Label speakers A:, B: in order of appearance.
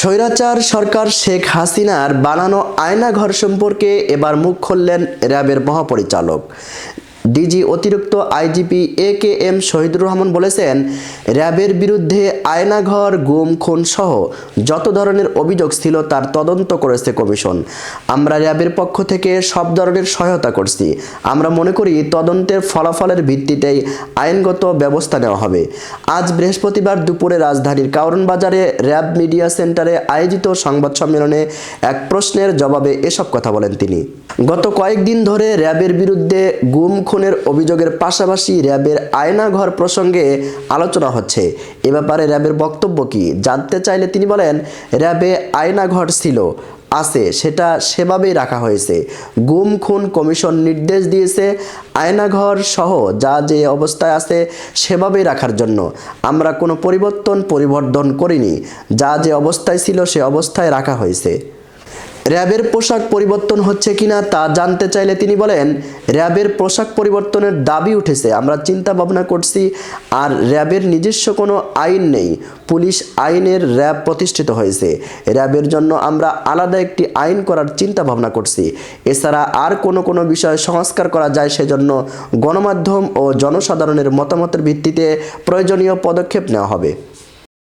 A: স্বৈরাচার সরকার শেখ হাসিনার বানানো আয়নাঘর সম্পর্কে এবার মুখ খুললেন র্যাবের মহাপরিচালক। ডিজি অতিরিক্ত IGP A K M Shahidur Rahman বলেছেন, র্যাবের বিরুদ্ধে আয়নাঘর, গুম, খুন সহ যত ধরনের অভিযোগ ছিল তার তদন্ত করেছে কমিশন। আমরা র্যাবের পক্ষ থেকে সব ধরনের সহায়তা করছি। আমরা মনে করি তদন্তের ফলাফলের ভিত্তিতেই আইনগত ব্যবস্থা নেওয়া হবে। আজ বৃহস্পতিবার দুপুরে রাজধানীর কারণ বাজারে র্যাব মিডিয়া সেন্টারে আয়োজিত সংবাদ সম্মেলনে এক প্রশ্নের জবাবে এসব কথা বলেন তিনি। গত কয়েকদিন ধরে র্যাবের বিরুদ্ধে গুম খুনের অভিযোগের পাশাপাশি র্যাবের আয়নাঘর প্রসঙ্গে আলোচনা হচ্ছে। এ ব্যাপারে র্যাবের বক্তব্য কি? জানতে চাইলে তিনি বলেন, র্যাবে আয়নাঘর ছিল, আছে, সেটা সেভাবেই রাখা হয়েছে। গুম, খুন কমিশন নির্দেশ দিয়েছে আয়নাঘর সহ যা যে অবস্থায় আছে সেভাবেই রাখার জন্য। আমরা কোনো পরিবর্তন পরিবর্তন করিনি। যা যে অবস্থায় ছিল সে অবস্থায় রাখা হয়েছে। র্যাবের পোশাক পরিবর্তন হচ্ছে কিনা তা জানতে চাইলে তিনি বলেন, র্যাবের পোশাক পরিবর্তনের দাবি উঠেছে। আমরা চিন্তা ভাবনা করছি আর র্যাবের নিজস্ব কোনো আইন নেই। পুলিশ আইনের র্যাব প্রতিষ্ঠিত হয়েছে। র্যাবের জন্য আমরা আলাদা একটি আইন করার চিন্তা ভাবনা করছি। এছাড়া আর কোনো কোনো বিষয় সংস্কার করা যায় সেজন্য গণমাধ্যম ও জনসাধারণের মতামতের ভিত্তিতে প্রয়োজনীয় পদক্ষেপ নেওয়া হবে।